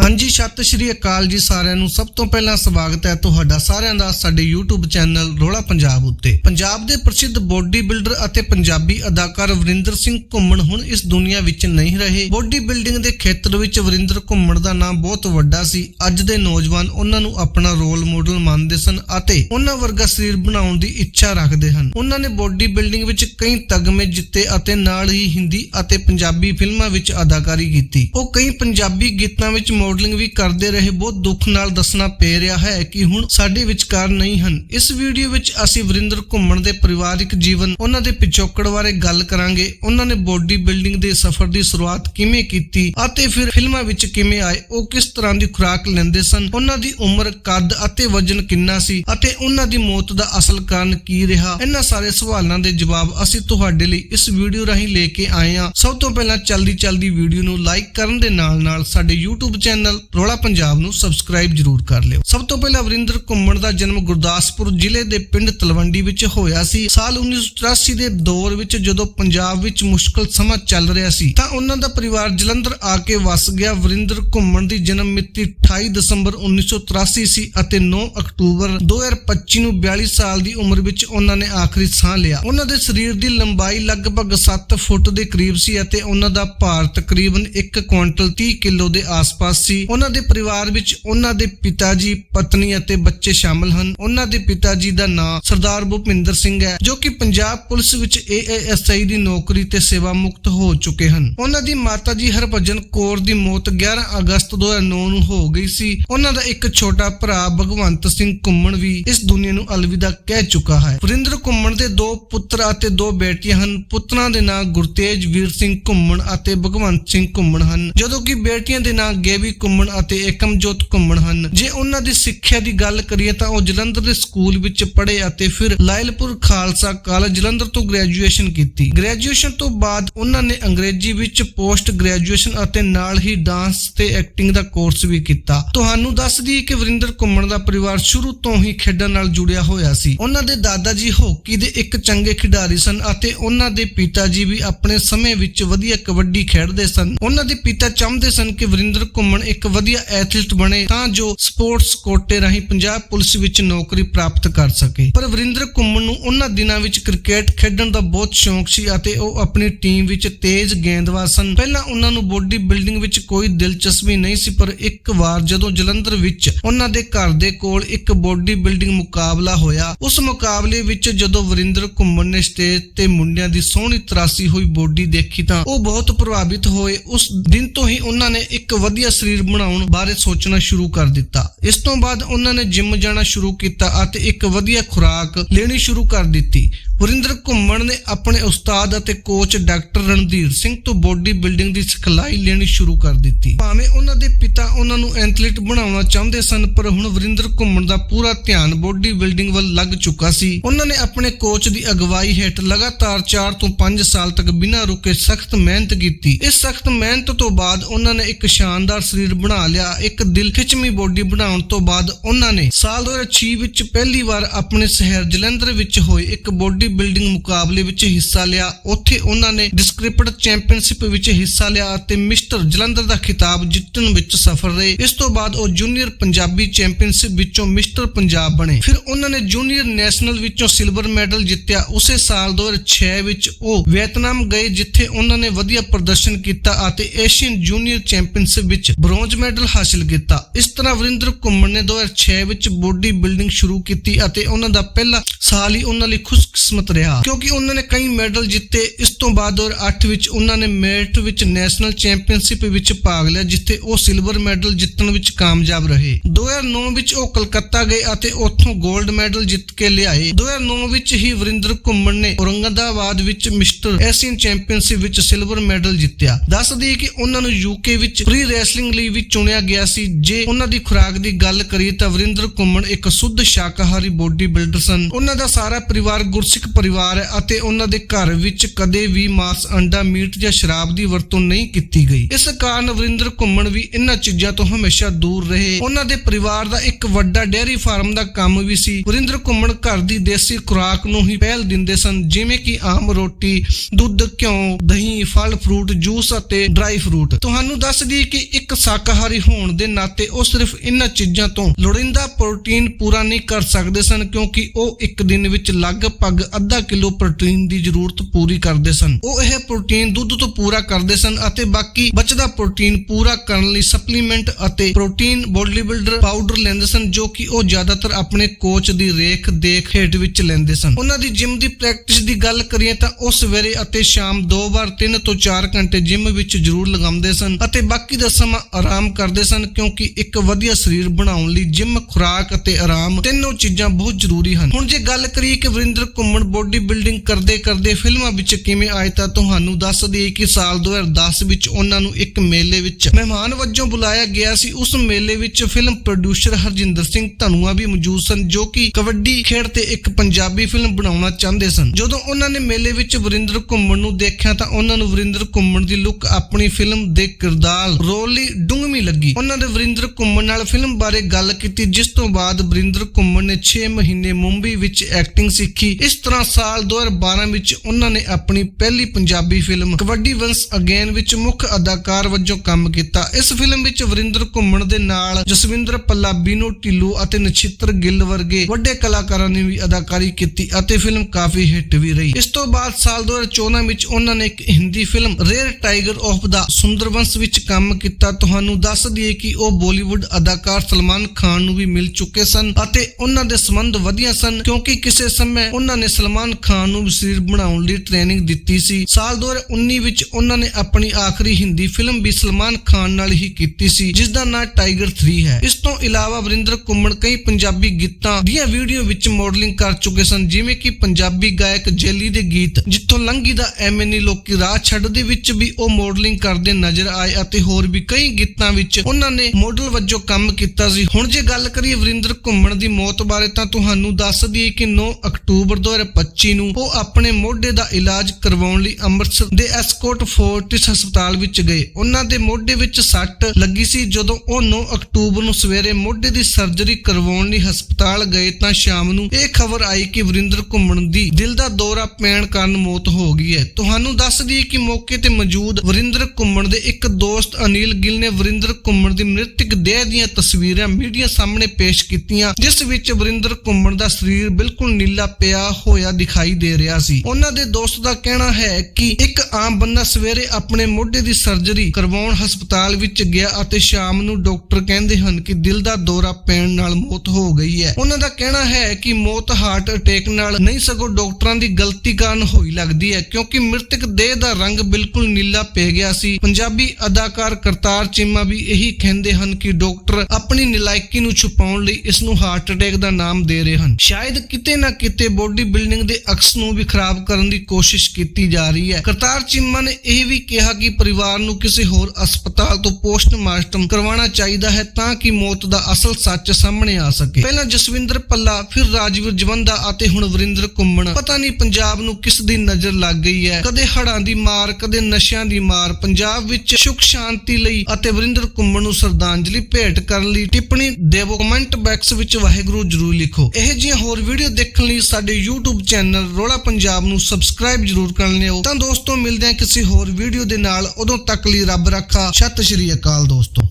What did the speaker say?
ਹਾਂਜੀ ਸਤਿ ਸ਼੍ਰੀ ਅਕਾਲ ਜੀ ਸਾਰਿਆਂ ਨੂੰ ਸਭ ਤੋਂ ਪਹਿਲਾਂ ਸਵਾਗਤ ਹੈ ਤੁਹਾਡਾ ਸਾਰਿਆਂ ਦਾ ਸਾਡੇ YouTube ਚੈਨਲ ਰੋਲਾ ਪੰਜਾਬ ਉੱਤੇ। ਪੰਜਾਬ ਦੇ ਪ੍ਰਸਿੱਧ ਬੋਡੀ ਬਿਲਡਰ ਅਤੇ ਪੰਜਾਬੀ ਅਦਾਕਾਰ ਵਰਿੰਦਰ ਸਿੰਘ ਘੁੰਮਣ ਹੁਣ ਇਸ ਦੁਨੀਆ ਵਿੱਚ ਨਹੀਂ ਰਹੇ। ਬੋਡੀ ਬਿਲਡਿੰਗ ਦੇ ਖੇਤਰ ਵਿੱਚ ਵਰਿੰਦਰ ਘੁੰਮਣ ਦਾ ਨਾਮ ਬਹੁਤ ਵੱਡਾ ਸੀ। ਅੱਜ ਦੇ ਨੌਜਵਾਨ ਉਹਨਾਂ ਨੂੰ ਆਪਣਾ ਰੋਲ ਮਾਡਲ ਮੰਨਦੇ ਸਨ ਅਤੇ ਉਹਨਾਂ ਵਰਗਾ ਸਰੀਰ ਬਣਾਉਣ ਦੀ ਇੱਛਾ ਰੱਖਦੇ ਹਨ। ਉਹਨਾਂ ਨੇ ਬੋਡੀ ਬਿਲਡਿੰਗ ਵਿੱਚ ਕਈ ਤਗਮੇ ਜਿੱਤੇ ਅਤੇ ਨਾਲ ਹੀ ਹਿੰਦੀ ਅਤੇ ਪੰਜਾਬੀ ਫਿਲਮਾਂ ਵਿੱਚ ਅਦਾਕਾਰੀ ਕੀਤੀ। ਉਹ ਕਈ ਪੰਜਾਬੀ ਗੀਤਾਂ ਵਿੱਚ ਮਾਡਲਿੰਗ ਵੀ ਕਰਦੇ ਰਹੇ, ਬਹੁਤ ਦੁੱਖ ਨਾਲ ਦੱਸਣਾ ਪੈ ਰਿਹਾ ਹੈ ਕਿ ਹੁਣ ਸਾਡੇ ਵਿਚਕਾਰ ਨਹੀਂ ਹਨ। ਇਸ ਵੀਡੀਓ ਵਿੱਚ ਅਸੀਂ ਵਰਿੰਦਰ ਘੁੰਮਣ ਦੇ ਪਰਿਵਾਰਿਕ ਜੀਵਨ, ਉਹਨਾਂ ਦੇ ਪਿਛੋਕੜ ਬਾਰੇ ਗੱਲ ਕਰਾਂਗੇ, ਉਹਨਾਂ ਨੇ ਬੋਡੀ ਬਿਲਡਿੰਗ ਦੇ ਸਫ਼ਰ ਦੀ ਸ਼ੁਰੂਆਤ ਕਿਵੇਂ ਕੀਤੀ ਅਤੇ ਫਿਰ ਫਿਲਮਾਂ ਵਿੱਚ ਕਿਵੇਂ ਆਏ, ਉਹ ਕਿਸ ਤਰ੍ਹਾਂ ਦੀ ਖੁਰਾਕ ਲੈਂਦੇ ਸਨ, ਉਹਨਾਂ ਦੀ ਉਮਰ, ਕੱਦ ਅਤੇ ਵਜ਼ਨ ਕਿੰਨਾ ਸੀ ਅਤੇ ਉਹਨਾਂ ਦੀ ਮੌਤ ਦਾ ਅਸਲ ਕਾਰਨ ਕੀ ਰਿਹਾ? ਇਹਨਾਂ ਸਾਰੇ ਸਵਾਲਾਂ ਦੇ ਜਵਾਬ ਅਸੀਂ ਤੁਹਾਡੇ ਲਈ ਇਸ ਵੀਡੀਓ ਰਾਹੀਂ ਲੈ ਕੇ ਆਏ ਹਾਂ। ਸਭ ਤੋਂ ਪਹਿਲਾਂ ਚਲਦੀ ਚਲਦੀ ਵੀਡੀਓ ਨੂੰ ਲਾਈਕ ਕਰਨ ਦੇ ਨਾਲ ਨਾਲ ਸਾਡੇ YouTube ਚੈਨਲ ਰੋਲਾ ਪੰਜਾਬ ਨੂੰ ਸਬਸਕ੍ਰਾਈਬ ਜਰੂਰ ਕਰ ਲਿਓ। ਸਭ ਤੋਂ ਪਹਿਲਾਂ ਵਰਿੰਦਰ ਘੁੰਮਣ ਦਾ ਜਨਮ ਗੁਰਦਾਸਪੁਰ ਜ਼ਿਲ੍ਹੇ ਦੇ ਪਿੰਡ ਤਲਵੰਡੀ ਵਿੱਚ ਹੋਇਆ ਸੀ। ਸਾਲ 1983 ਦੇ ਦੌਰ ਵਿੱਚ ਜਦੋਂ ਪੰਜਾਬ ਵਿੱਚ ਮੁਸ਼ਕਲ ਸਮਾਂ ਚੱਲ ਰਿਹਾ ਸੀ, ਤਾਂ ਉਹਨਾਂ ਦਾ ਪਰਿਵਾਰ ਜਲੰਧਰ ਆ ਕੇ ਵਸ ਗਿਆ। ਵਰਿੰਦਰ ਘੁੰਮਣ ਦੀ ਜਨਮ ਮਿਤੀ 28 ਦਸੰਬਰ 1983 ਸੀ ਅਤੇ 9 ਅਕਤੂਬਰ 2025 ਨੂੰ 42 ਸਾਲ ਦੀ ਉਮਰ ਵਿੱਚ ਉਹਨਾਂ ਨੇ ਆਖਰੀ ਸਾਹ ਲਿਆ। ਉਹਨਾਂ ਦੇ ਸਰੀਰ ਦੀ ਲੰਬਾਈ ਲਗਭਗ 7 ਫੁੱਟ ਦੇ ਕਰੀਬ ਸੀ ਅਤੇ ਉਹਨਾਂ ਦਾ ਭਾਰ ਤਕਰੀਬਨ 1 ਕੁਇੰਟਲ 30 ਕਿਲੋ ਦੇ ਆਸ-ਪਾਸ ਸੀ। ਉਹਨਾਂ ਦੇ ਪਰਿਵਾਰ ਵਿੱਚ ਉਹਨਾਂ ਦੇ ਪਿਤਾ ਜੀ ਪਤਨੀ ਅਤੇ ਬੱਚੇ ਸ਼ਾਮਲ ਹਨ। ਉਹਨਾਂ ਦੇ ਪਿਤਾ ਜੀ ਦਾ ਨਾਮ ਸਰਦਾਰ ਭੁਪਿੰਦਰ ਸਿੰਘ ਹੈ, ਜੋ ਕਿ ਪੰਜਾਬ ਪੁਲਿਸ ਵਿੱਚ ਏਐਸਆਈ ਦੀ ਨੌਕਰੀ ਤੇ ਸੇਵਾ ਮੁਕਤ ਹੋ ਚੁੱਕੇ ਹਨ। ਉਹਨਾਂ ਦੀ ਮਾਤਾ ਜੀ ਹਰਭਜਨ ਕੌਰ ਦੀ ਮੌਤ 11 ਅਗਸਤ 2009 ਨੂੰ ਹੋ ਗਈ ਸੀ। ਉਹਨਾਂ ਦਾ ਇੱਕ ਛੋਟਾ ਭਰਾ ਭਗਵੰਤ ਸਿੰਘ ਘੁੰਮਣ ਵੀ ਇਸ ਦੁਨੀਆ ਨੂੰ ਅਲਵਿਦਾ ਕਹਿ ਚੁੱਕਾ ਹੈ। ਵਰਿੰਦਰ ਘੁੰਮਣ ਦੇ ਦੋ ਪੁੱਤਰ ਅਤੇ ਦੋ ਬੇਟੀਆਂ ਹਨ। ਪੁੱਤਰਾਂ ਦੇ ਨਾਂ ਗੁਰਤੇਜ ਵੀਰ ਸਿੰਘ ਘੁੰਮਣ ਅਤੇ ਭਗਵੰਤ ਸਿੰਘ ਘੁੰਮਣ ਹਨ। ਜਦੋਂ ਕਿ ਬੇਟੀਆਂ ਦੇ ਨਾਂ ਗੇਵੀ ਘੁੰਮਣ ਅਤੇ ਏਕਮਜੋਤ ਘੁੰਮਣ ਹਨ। ਜੇ ਉਹਨਾਂ ਦੀ ਸਿੱਖਿਆ ਦੀ ਗੱਲ ਕਰੀਏ ਤਾਂ ਉਹ ਜਲੰਧਰ ਦੇ ਸਕੂਲ ਵਿੱਚ ਪੜ੍ਹੇ ਅਤੇ ਫਿਰ ਲਾਇਲਪੁਰ ਖਾਲਸਾ ਕਾਲਜ ਜਲੰਧਰ ਤੋਂ ਗ੍ਰੈਜੂਏਸ਼ਨ ਕੀਤੀ। ਗ੍ਰੈਜੂਏਸ਼ਨ ਤੋਂ ਬਾਅਦ ਉਹਨਾਂ ਨੇ ਅੰਗਰੇਜ਼ੀ ਵਿੱਚ ਪੋਸਟ ਗ੍ਰੈਜੂਏਸ਼ਨ ਅਤੇ ਨਾਲ ਹੀ ਡਾਂਸ ਤੇ ਐਕਟਿੰਗ ਦਾ ਕੋਰਸ ਵੀ ਕੀਤਾ। ਤੁਹਾਨੂੰ ਦੱਸ ਦਈਏ ਕਿ ਵਰਿੰਦਰ ਘੁੰਮਣ ਦਾ ਪਰਿਵਾਰ ਸ਼ੁਰੂ ਤੋਂ ਹੀ ਖੇਡਾਂ ਨਾਲ ਜੁੜਿਆ ਹੋਇਆ ਸੀ। ਉਹਨਾਂ ਦੇ ਦਾਦਾ ਜੀ ਹਾਕੀ ਦੇ ਇੱਕ ਚੰਗੇ ਖਿਡਾਰੀ ਸਨ ਅਤੇ ਉਹਨਾਂ ਦੇ ਪਿਤਾ ਜੀ ਵੀ ਆਪਣੇ ਸਮੇਂ ਵਿੱਚ ਵਧੀਆ ਕਬੱਡੀ ਖੇਡਦੇ ਸਨ। ਉਹਨਾਂ ਦੇ ਪਿਤਾ ਚਾਹੁੰਦੇ ਸਨ ਕਿ ਵਰਿੰਦਰ ਘੁੰਮਣ ਇੱਕ ਵਧੀਆ ਐਥਲੀਟ ਬਣੇ ਤਾਂ ਜੋ ਸਪੋਰਟਸ ਕੋਟੇ ਰਾਹੀਂ ਪੰਜਾਬ ਪੁਲਿਸ ਵਿੱਚ ਨੌਕਰੀ ਪ੍ਰਾਪਤ ਕਰ ਸਕੇ। ਪਰ ਵਰਿੰਦਰ ਘੁੰਮਣ ਨੂੰ ਉਹਨਾਂ ਦਿਨਾਂ ਵਿੱਚ ਕ੍ਰਿਕਟ ਖੇਡਣ ਦਾ ਬਹੁਤ ਸ਼ੌਂਕ ਸੀ ਅਤੇ ਉਹ ਆਪਣੀ ਟੀਮ ਵਿੱਚ ਤੇਜ਼ ਗੇਂਦਬਾਜ਼ ਸਨ। ਪਹਿਲਾਂ ਉਹਨਾਂ ਨੂੰ ਬੋਡੀ ਬਿਲਡਿੰਗ ਵਿੱਚ ਕੋਈ ਦਿਲਚਸਪੀ ਨਹੀਂ ਸੀ, ਪਰ ਇੱਕ ਵਾਰ ਜਦੋਂ ਜਲੰਧਰ ਵਿੱਚ ਉਹਨਾਂ ਦੇ ਘਰ ਦੇ ਕੋਲ ਇੱਕ ਬੋਡੀ ਬਿਲਡਿੰਗ ਮੁਕਾਬਲਾ ਹੋਇਆ, ਉਸ ਮੁਕਾਬਲੇ ਵਿੱਚ ਜਦੋਂ ਵਰਿੰਦਰ ਘੁੰਮਣ ਨੇ ਸਟੇਜ ਤੇ ਮੁੰਡਿਆਂ ਦੀ ਸੋਹਣੀ ਤਰਾਸੀ ਹੋਈ ਬੋਡੀ ਦੇਖੀ ਤਾਂ ਉਹ ਬਹੁਤ ਪ੍ਰਭਾਵਿਤ ਹੋਏ। ਉਸ ਦਿਨ ਤੋਂ ਹੀ ਉਹਨਾਂ ਨੇ ਇੱਕ ਵਧੀਆ ਸਰੀਰ ਬਣਾਉਣ ਬਾਰੇ ਸੋਚਣਾ ਸ਼ੁਰੂ ਕਰ ਦਿੱਤਾ। ਇਸ ਤੋਂ ਬਾਅਦ ਉਹਨਾਂ ਨੇ ਜਿਮ ਜਾਣਾ ਸ਼ੁਰੂ ਕੀਤਾ ਅਤੇ ਇੱਕ ਵਧੀਆ ਖੁਰਾਕ ਲੈਣੀ ਸ਼ੁਰੂ ਕਰ ਦਿੱਤੀ। ਵਰਿੰਦਰ ਘੁੰਮਣ ਨੇ ਆਪਣੇ ਉਸਤਾਦ ਅਤੇ ਕੋਚ ਡਾਕਟਰ ਰਣਧੀਰ ਸਿੰਘ ਤੋਂ ਬੋਡੀ ਬਿਲਡਿੰਗ ਦੀ ਸਿਖਲਾਈ ਲੈਣੀ ਸ਼ੁਰੂ ਕਰ ਦਿੱਤੀ। ਭਾਵੇਂ ਉਹਨਾਂ ਦੇ ਪਿਤਾ ਉਹਨਾਂ ਨੂੰ ਐਥਲੀਟ ਬਣਾਉਣਾ ਚਾਹੁੰਦੇ ਸਨ, ਪਰ ਹੁਣ ਵਰਿੰਦਰ ਘੁੰਮਣ ਦਾ ਪੂਰਾ ਧਿਆਨ ਬੋਡੀ ਬਿਲਡਿੰਗ ਵੱਲ ਲੱਗ ਚੁੱਕਾ ਸੀ। ਉਹਨਾਂ ਨੇ ਆਪਣੇ ਕੋਚ ਦੀ ਅਗਵਾਈ ਹੇਠ ਲਗਾਤਾਰ 4 ਤੋਂ 5 ਸਾਲ ਤੱਕ ਬਿਨਾਂ ਰੁਕੇ ਸਖਤ ਮਿਹਨਤ ਕੀਤੀ। ਇਸ ਸਖਤ ਮਿਹਨਤ ਤੋਂ ਬਾਅਦ ਉਹਨਾਂ ਨੇ ਇੱਕ ਸ਼ਾਨਦਾਰ ਸਰੀਰ ਬਣਾ ਲਿਆ, ਇੱਕ ਦਿਲ ਖਿੱਚਵੀਂ ਬੋਡੀ ਬਣਾਉਣ ਤੋਂ ਬਾਅਦ ਉਹਨਾਂ ਨੇ ਸਾਲ 2006 ਵਿੱਚ ਪਹਿਲੀ ਵਾਰ ਆਪਣੇ ਸ਼ਹਿਰ ਜਲੰਧਰ ਵਿੱਚ ਹੋਏ ਇੱਕ ਬੋਡੀ ਬਿਲਡਿੰਗ ਮੁਕਾਬਲੇ ਵਿੱਚ ਹਿੱਸਾ ਲਿਆ। ਉੱਥੇ ਉਹਨਾਂ ਨੇ ਡਿਸਕ੍ਰਿਪਟ ਚੈਂਪੀਅਨਸ਼ਿਪ ਵਿੱਚ ਹਿੱਸਾ ਲਿਆ ਅਤੇ ਮਿਸਟਰ ਜਲੰਧਰ ਦਾ ਖਿਤਾਬ ਜਿੱਤਣ ਵਿੱਚ ਸਫਲ ਰਹੇ। ਇਸ ਤੋਂ ਬਾਅਦ ਉਹ ਜੂਨੀਅਰ ਪੰਜਾਬੀ ਚੈਂਪੀਅਨਸ਼ਿਪ ਵਿੱਚੋਂ ਮਿਸਟਰ ਪੰਜਾਬ ਬਣੇ। ਫਿਰ ਉਹਨਾਂ ਨੇ ਜੂਨੀਅਰ ਨੈਸ਼ਨਲ ਵਿੱਚੋਂ ਸਿਲਵਰ ਮੈਡਲ ਜਿੱਤਿਆ। ਉਸੇ ਸਾਲ 2006 ਵਿੱਚ ਉਹ ਵੀਅਤਨਾਮ ਗਏ, ਜਿੱਥੇ ਉਹਨਾਂ ਨੇ ਵਧੀਆ ਪ੍ਰਦਰਸ਼ਨ ਕੀਤਾ ਅਤੇ ਏਸ਼ੀਅਨ ਜੂਨੀਅਰ ਚੈਂਪੀਅਨਸ਼ਿਪ ਵਿੱਚ ਬ੍ਰੌਂਜ਼ ਮੈਡਲ ਹਾਸਲ ਕੀਤਾ। ਇਸ ਤਰ੍ਹਾਂ ਵਰਿੰਦਰ ਘੁੰਮਣ ਨੇ 2006 ਵਿੱਚ ਬੋਡੀ ਬਿਲਡਿੰਗ ਸ਼ੁਰੂ ਕੀਤੀ ਅਤੇ ਉਹਨਾਂ ਦਾ ਪਹਿਲਾ ਸਾਲ ਹੀ ਉਹਨਾਂ ਲਈ ਖੁਸ਼ਕਿਸਮਤ ਰਿਹਾ। ਕਿਉਂਕਿ ਉਹਨਾਂ ਨੇ ਕਈ ਮੈਡਲ ਜਿੱਤੇ, ਇਸ ਤੋਂ ਬਾਅਦ 2008 ਵਿੱਚ ਉਹਨਾਂ ਨੇ ਮੈਰਿਟ ਵਿੱਚ ਨੈਸ਼ਨਲ ਚੈਂਪੀਅਨਸ਼ਿਪ ਵਿੱਚ ਭਾਗ ਲਿਆ, ਜਿੱਥੇ ਉਹ ਸਿਲਵਰ ਮੈਡਲ ਜਿੱਤਣ ਵਿੱਚ ਕਾਮਯਾਬ ਰਹੇ। 2009 ਵਿੱਚ ਉਹ ਕਲਕੱਤਾ ਗਏ ਅਤੇ ਉੱਥੋਂ 골ਡ ਮੈਡਲ ਜਿੱਤ ਕੇ ਲਿਆਏ। 2009 ਵਿੱਚ ਹੀ ਵਰਿੰਦਰ ਘੁੰਮਣ ਨੇ ਔਰੰਗਾਬਾਦ ਵਿੱਚ ਮਿਸਟਰ ਏਸ਼ੀਅਨ ਚੈਂਪੀਅਨਸ਼ਿਪ ਵਿੱਚ ਸਿਲਵਰ ਮੈਡਲ ਜਿੱਤਿਆ। ਦੱਸ ਦਈਏ ਕਿ ਉਹਨਾਂ ਨੂੰ ਯੂਕੇ ਵਿੱਚ ਪ੍ਰੀ ਰੈਸਲਿੰਗ ਲਈ ਵੀ ਚੁਣਿਆ ਗਿਆ ਸੀ, ਜੇ ਉਹਨਾਂ ਦੀ ਖੁਰਾਕ ਦੀ ਦੀ ਗੱਲ ਕਰੀਏ ਤਾਂ ਵਰਿੰਦਰ ਘੁੰਮਣ ਇੱਕ ਸੁੱਧ ਸ਼ਾਕਾਹਾਰੀ ਬੋਡੀ ਬਿਲਡਰ ਸਨ। ਉਹਨਾਂ ਦਾ ਸਾਰਾ ਪਰਿਵਾਰ ਗੁਰਸਿੱਖ ਪਰਿਵਾਰ ਹੈ ਅਤੇ ਉਹਨਾਂ ਦੇ ਘਰ ਵਿੱਚ ਕਦੇ ਵੀ ਮਾਸ, ਅੰਡਾ, ਮੀਟ ਜਾਂ ਸ਼ਰਾਬ ਦੀ ਵਰਤੋਂ ਨਹੀਂ ਕੀਤੀ ਗਈ। ਇਸ ਕਾਰਨ ਵਰਿੰਦਰ ਘੁੰਮਣ ਵੀ ਇਹਨਾਂ ਚੀਜ਼ਾਂ ਤੋਂ ਹਮੇਸ਼ਾ ਦੂਰ ਰਹੇ। ਉਹਨਾਂ ਦੇ ਪਰਿਵਾਰ ਦਾ ਇੱਕ ਵੱਡਾ ਡੇਅਰੀ ਫਾਰਮ ਦਾ ਕੰਮ ਵੀ ਸੀ। ਵਰਿੰਦਰ ਘੁੰਮਣ ਘਰ ਦੀ ਦੇਸੀ ਖੁਰਾਕ ਨੂੰ ਹੀ ਪਹਿਲ ਦਿੰਦੇ ਸਨ, ਜਿਵੇਂ ਕਿ ਆਮ ਰੋਟੀ, ਦੁੱਧ, ਘਿਓ, ਦਹੀਂ, ਫਲ ਫਰੂਟ, ਜੂਸ ਅਤੇ ਡਰਾਈ ਫਰੂਟ। ਤੁਹਾਨੂੰ ਦੱਸ ਦਈਏ ਕਿ ਇੱਕ ਸ਼ਾਕਾਹਾਰੀ ਹੋਣ ਦੇ ਨਾਤੇ ਉਹ ਸਿਰਫ ਇਹਨਾਂ ਚੀਜ਼ਾਂ ਤੋਂ ਲੋੜੀਂਦਾ ਪ੍ਰੋਟੀਨ ਪੂਰਾ ਨਹੀਂ ਕਰ ਸਕਦੇ ਸਨ ਕਿਉਂਕਿ ਉਹ ਇੱਕ ਦਿਨ ਵਿੱਚ ਲਗਭਗ ਅੱਧਾ ਕਿਲੋ ਪ੍ਰੋਟੀਨ ਦੀ ਜ਼ਰੂਰਤ ਪੂਰੀ ਕਰਦੇ ਸਨ। ਉਹ ਇਹ ਪ੍ਰੋਟੀਨ ਦੁੱਧ ਤੋਂ ਪੂਰਾ ਕਰਦੇ ਸਨ ਅਤੇ ਬਾਕੀ ਬਚਦਾ ਪ੍ਰੋਟੀਨ ਪੂਰਾ ਕਰਨ ਲਈ ਸਪਲੀਮੈਂਟ ਅਤੇ ਪ੍ਰੋਟੀਨ ਬੋਡੀ ਬਿਲਡਰ ਪਾਊਡਰ ਲੈਂਦੇ ਸਨ ਜੋ ਕਿ ਉਹ ਜ਼ਿਆਦਾਤਰ ਆਪਣੇ ਕੋਚ ਦੀ ਰੇਖ ਦੇਖ ਹੇਠ ਵਿੱਚ ਲੈਂਦੇ ਸਨ। ਉਹਨਾਂ ਦੀ ਜਿਮ ਦੀ ਪ੍ਰੈਕਟਿਸ ਦੀ ਗੱਲ ਕਰੀਏ ਤਾਂ ਉਹ ਸਵੇਰੇ ਅਤੇ ਸ਼ਾਮ ਦੋ ਵਾਰ 3 ਤੋਂ 4 ਘੰਟੇ ਜਿਮ ਵਿੱਚ ਜ਼ਰੂਰ ਲਗਾਉਂਦੇ ਸਨ ਅਤੇ ਬਾਕੀ ਦਾ ਸਮਾਂ ਆਰਾਮ ਕਰਦੇ ਸਨ ਕਿਉਂਕਿ ਇੱਕ ਵਧੀਆ ਸਰੀਰ ਬਣਾਉਣ ਲਈ ਜਿਮ, ਖੁਰਾਕ ਅਤੇ ਆਰਾਮ ਤਿੰਨੋਂ ਚੀਜ਼ਾਂ ਬਹੁਤ ਜ਼ਰੂਰੀ ਹਨ। ਹੁਣ ਜੇ ਗੱਲ ਕਰੀਏ ਕਿ ਵਰਿੰਦਰ ਘੁੰਮਣ ਬੋਡੀ ਬਿਲਡਿੰਗ ਕਰਦੇ ਕਰਦੇ ਫਿਲਮਾਂ ਵਿੱਚ ਕਿਵੇਂ ਆਏ ਤਾਂ ਤੁਹਾਨੂੰ ਦੱਸ ਦਈਏ ਕਿ ਸਾਲ 2010 ਵਿੱਚ ਉਹਨਾਂ ਨੂੰ ਇੱਕ ਮੇਲੇ ਵਿੱਚ ਮਹਿਮਾਨ ਵਜੋਂ ਬੁਲਾਇਆ ਗਿਆ ਸੀ। ਉਸ ਮੇਲੇ ਵਿੱਚ ਫਿਲਮ ਪ੍ਰੋਡਿਊਸਰ ਹਰਜਿੰਦਰ ਸਿੰਘ ਧਨੂਆ ਵੀ ਮੌਜੂਦ ਸਨ, ਜੋ ਕਿ ਕਬੱਡੀ ਖੇਡ ਤੇ ਇੱਕ ਪੰਜਾਬੀ ਫਿਲਮ ਬਣਾਉਣਾ ਚਾਹੁੰਦੇ ਸਨ। ਜਦੋਂ ਉਹਨਾਂ ਨੇ ਮੇਲੇ ਵਿੱਚ ਵਰਿੰਦਰ ਘੁੰਮਣ ਨੂੰ ਦੇਖਿਆ ਤਾਂ ਉਹਨਾਂ ਨੂੰ ਵਰਿੰਦਰ ਘੁੰਮਣ ਦੀ ਲੁੱਕ ਆਪਣੀ ਫਿਲਮ ਦੇ ਕਿਰਦਾਰ ਰੋਲ ਲਈ ਡੂੰਘਵੀਂ ਲੱਗੀ। ਉਹਨਾਂ ਦੇ ਵਰਿੰਦਰ ਘੁੰਮਣ ਨਾਲ ਫਿਲਮ ਬਾਰੇ ਗੱਲ ਕੀਤੀ, ਜਿਸ ਤੋਂ ਬਾਅਦ ਵਰਿੰਦਰ ਘੁੰਮਣ ਨੇ 6 ਮਹੀਨੇ ਮੁੰਬਈ ਵਿੱਚ ਐਕਟਿੰਗ ਸਿੱਖੀ। ਇਸ ਤਰ੍ਹਾਂ ਸਾਲ 2012 ਵਿੱਚ ਉਹਨਾਂ ਨੇ ਆਪਣੀ ਪਹਿਲੀ Punjabi film Kabaddi once again ਵਿੱਚ ਮੁੱਖ ਅਦਾਕਾਰ ਵਜੋਂ ਕੰਮ ਕੀਤਾ। ਇਸ ਫਿਲਮ ਵਿੱਚ ਵਰਿੰਦਰ ਘੁੰਮਣ ਦੇ ਨਾਲ ਜਸਵਿੰਦਰ ਪੱਲਾ ਬੀਨੋ ਢਿੱਲੂ ਅਤੇ ਨਛਿੱਤਰ ਗਿੱਲ ਵਰਗੇ ਵੱਡੇ ਕਲਾਕਾਰਾਂ ਨੇ ਵੀ ਅਦਾਕਾਰੀ ਕੀਤੀ ਅਤੇ ਫਿਲਮ ਕਾਫੀ ਹਿੱਟ ਵੀ ਰਹੀ। ਇਸ ਤੋਂ ਬਾਅਦ ਸਾਲ 2014 ਵਿੱਚ ਉਹਨਾਂ ਨੇ ਇੱਕ Hindi film rare tiger of the Sundarbans ਵਿੱਚ ਕੰਮ ਕੀਤਾ। ਤੁਹਾਨੂੰ ਦੱਸ ਦਈਏ ਕਿ ਉਹ ਬਾਲੀਵੁੱਡ ਅਦਾਕਾਰ ਸਲਮਾਨ ਖਾਨ ਨੂੰ ਵੀ ਮਿਲ ਚੁੱਕੇ ਸਨ ਅਤੇ ਉਹਨਾਂ ਦੇ ਸੰਬੰਧ ਵਧੀਆ ਸਨ, ਕਿਉਂਕਿ ਕਿਸੇ ਸਮੇਂ ਉਹਨਾਂ ਨੇ ਸਲਮਾਨ ਖਾਨ ਨੂੰ ਵੀ ਬਣਾਉਣ ਲਈ ਟ੍ਰੇਨਿੰਗ ਦਿੱਤੀ ਸੀ। ਸਾਲ 2019 ਵਿੱਚ ਉਹਨਾਂ ਨੇ ਆਪਣੀ ਆਖਰੀ ਹਿੰਦੀ ਫਿਲਮ ਵੀ ਸਲਮਾਨ ਖਾਨ ਨਾਲ ਹੀ ਕੀਤੀ ਸੀ ਜਿਸ ਦਾ ਨਾਮ ਟਾਈਗਰ 3 ਹੈ। ਇਸ ਤੋਂ ਇਲਾਵਾ ਵਰਿੰਦਰ ਘੁੰਮਣ ਕਈ ਪੰਜਾਬੀ ਗੀਤਾਂ ਦੀਆਂ ਵੀਡੀਓ ਵਿੱਚ ਮਾਡਲਿੰਗ ਕਰ ਚੁੱਕੇ ਸਨ, ਜਿਵੇਂ ਕਿ ਪੰਜਾਬੀ ਗਾਇਕ ਜੈਲੀ ਦੇ ਗੀਤ, ਜਿੱਥੋਂ ਲੰਗੀ ਦਾ ਐਵੇਂ ਨਹੀਂ ਲੋਕੀ ਰਾਹ ਛੱਡਦੇ ਵਿੱਚ ਵੀ ਉਹ ਮਾਡਲਿੰਗ ਕਰਦੇ ਨਜ਼ਰ ਆਏ ਅਤੇ ਹੋਰ ਵੀ ਕਈ ਗੀਤਾਂ ਵਿੱਚ ਉਹਨਾਂ ਨੇ ਮਾਡਲ ਵਜੋਂ ਕੰਮ ਕੀਤਾ ਕੀਤਾ ਸੀ। ਹੁਣ ਜੇ ਗੱਲ ਕਰੀਏ ਵਰਿੰਦਰ, ਘੁੰਮਣ ਦੀ ਮੌਤ ਬਾਰੇ ਤਾਂ ਤੁਹਾਨੂੰ ਦੱਸ ਦਈਏ ਕਿ 9 ਅਕਤੂਬਰ 2025 ਨੂੰ ਉਹ ਆਪਣੇ ਮੋਢੇ ਦਾ ਇਲਾਜ ਕਰਵਾਉਣ ਲਈ ਅੰਮ੍ਰਿਤਸਰ ਦੇ ਐਸਕੋਟ ਫੋਰਟਿਸ ਹਸਪਤਾਲ ਵਿੱਚ ਗਏ। ਉਹਨਾਂ ਦੇ ਮੋਢੇ ਵਿੱਚ ਸੱਟ ਲੱਗੀ ਸੀ। ਜਦੋਂ ਉਹ 9 ਅਕਤੂਬਰ ਨੂੰ ਸਵੇਰੇ ਮੋਢੇ ਦੀ ਸਰਜਰੀ ਕਰਵਾਉਣ ਲਈ ਹਸਪਤਾਲ ਗਏ ਤਾਂ ਸ਼ਾਮ ਨੂੰ ਇਹ ਖਬਰ ਆਈ ਕਿ ਵਰਿੰਦਰ ਘੁੰਮਣ ਦੀ ਦਿਲ ਦਾ ਦੌਰਾ ਪੈਣ ਕਾਰਨ ਮੌਤ ਹੋ ਗਈ ਹੈ। ਤੁਹਾਨੂੰ ਦੱਸ ਦਈਏ ਕਿ ਮੌਕੇ ਤੇ ਮੌਜੂਦ ਵਰਿੰਦਰ ਘੁੰਮਣ ਦੇ ਇੱਕ ਦੋਸਤ ਅਨਿਲ ਗਿੱਲ ਨੇ ਵਰਿੰਦਰ ਘੁੰਮਣ ਦੀ ਮ੍ਰਿਤਕ ਦੇਹ ਦੀਆਂ ਤਸਵੀਰਾਂ ਮੀਡੀਆ ਸਾਹਮਣੇ ਪੇਸ਼ ਕੀਤੀਆਂ, ਜਿਸ ਵਿੱਚ ਵਰਿੰਦਰ ਘੁੰਮਣ ਦਾ ਸਰੀਰ ਬਿਲਕੁਲ ਨੀਲਾ ਪਿਆ ਹੋਇਆ ਦਿਖਾਈ ਦੇ ਰਿਹਾ ਸੀ। ਉਹਨਾਂ ਦੇ ਦੋਸਤ ਦਾ ਕਹਿਣਾ ਹੈ ਕਿ ਇੱਕ ਆਮ ਬੰਦਾ ਸਵੇਰੇ ਆਪਣੇ ਮੋਢੇ ਦੀ ਸਰਜਰੀ ਕਰਵਾਉਣ ਹਸਪਤਾਲ ਵਿੱਚ ਗਿਆ ਅਤੇ ਸ਼ਾਮ ਨੂੰ ਡਾਕਟਰ ਕਹਿੰਦੇ ਹਨ ਕਿ ਦਿਲ ਦਾ ਦੌਰਾ ਪੈਣ ਨਾਲ ਮੌਤ ਹੋ ਗਈ ਹੈ। ਉਹਨਾਂ ਦਾ ਕਹਿਣਾ ਹੈ ਕਿ ਮੌਤ ਹਾਰਟ ਅਟੈਕ ਨਾਲ ਨਹੀਂ ਸਗੋਂ ਡਾਕਟਰਾਂ ਦੀ ਗਲਤੀ ਕਾਰਨ ਹੋਈ ਲੱਗਦੀ ਹੈ, ਕਿਉਂਕਿ ਮ੍ਰਿਤਕ ਦੇਹ ਦਾ ਰੰਗ ਬਿਲਕੁਲ ਨੀਲਾ ਪੈ ਗਿਆ ਸੀ। ਪੰਜਾਬੀ ਅਦਾਕਾਰ ਕਰਤਾਰ ਚੀਮਾ ਵੀ ਇਹੀ ਕਹਿੰਦੇ ਹਨ ਕਿ ਡਾਕਟਰ ਆਪਣੀ ਨਲਾਇਕੀ ਨੂੰ ਛੁਪਾਉਣ ਲਈ ਇਸ ਨੂੰ ਹਾਰਟ ਅਟੈਕ ਦਾ ਨਾਮ ਦੇ ਰਹੇ ਹਨ। ਸ਼ਾਇਦ ਕਿਤੇ ਨਾ ਕਿਤੇ ਬੋਡੀ ਬਿਲਡਿੰਗ ਦੇ ਅਕਸ ਨੂੰ ਵੀ ਖਰਾਬ ਕਰਨ ਦੀ ਕੋਸ਼ਿਸ਼ ਕੀਤੀ ਜਾ ਰਹੀ ਹੈ। ਕਰਤਾਰ ਚੀਮਾ ਨੇ ਇਹ ਵੀ ਕਿਹਾ ਕਿ ਪਰਿਵਾਰ ਨੂੰ ਕਿਸੇ ਹੋਰ ਹਸਪਤਾਲ ਤੋਂ ਪੋਸਟਮਾਰਟਮ ਕਰਵਾਉਣਾ ਚਾਹੀਦਾ ਹੈ ਤਾਂ ਕਿ ਮੌਤ ਦਾ ਅਸਲ ਸੱਚ ਸਾਹਮਣੇ ਆ ਸਕੇ। ਪਹਿਲਾਂ ਜਸਵਿੰਦਰ ਪੱਲਾ ਫਿਰ ਰਾਜਵੀਰ ਜਵੰਦਾ ਅਤੇ ਹੁਣ ਵਰਿੰਦਰ ਘੁੰਮਣ। ਪਤਾ ਨਹੀਂ ਪੰਜਾਬ ਨੂੰ ਕਿਸ ਦੀ ਨਜ਼ਰ ਲੱਗ ਗਈ ਹੈ। ਕਦੇ ਹੜਾਂ ਦੀ ਮਾਰ, ਕਦੇ ਨਸ਼ਿਆਂ ਦੀ ਮਾਰ। ਪੰਜਾਬ ਵਿੱਚ ਸੁਖ ਸ਼ਾਂਤੀ ਲਈ ਅਤੇ ਵਰਿੰਦਰ ਘੁੰਮਣ ਨੂੰ ਸ਼ਰਧਾਂਜਲੀ ਭੇਟ ਕਰਨ ਲਈ ਟਿੱਪਣੀ ਦੇਵੋ ਕਮੈਂਟ ਬਾਕਸ ਵਿੱਚ ਵਾਹਿਗੁਰੂ ਜਰੂਰ ਲਿਖੋ। ਇਹ ਜਿਹੀਆਂ ਹੋਰ ਵੀਡੀਓ ਦੇਖਣ ਲਈ ਸਾਡੇ YouTube ਚੈਨਲ ਰੋਲਾ ਪੰਜਾਬ ਨੂੰ ਸਬਸਕ੍ਰਾਈਬ ਜਰੂਰ ਕਰ ਲਿਓ। ਤਾਂ ਦੋਸਤੋ, ਮਿਲਦੇ ਹਾਂ ਕਿਸੇ ਹੋਰ ਵੀਡੀਓ ਦੇ ਨਾਲ। ਉਦੋਂ ਤੱਕ ਲਈ ਰੱਬ ਰੱਖਾ। ਸਤਿ ਸ਼੍ਰੀ ਅਕਾਲ ਦੋਸਤੋ।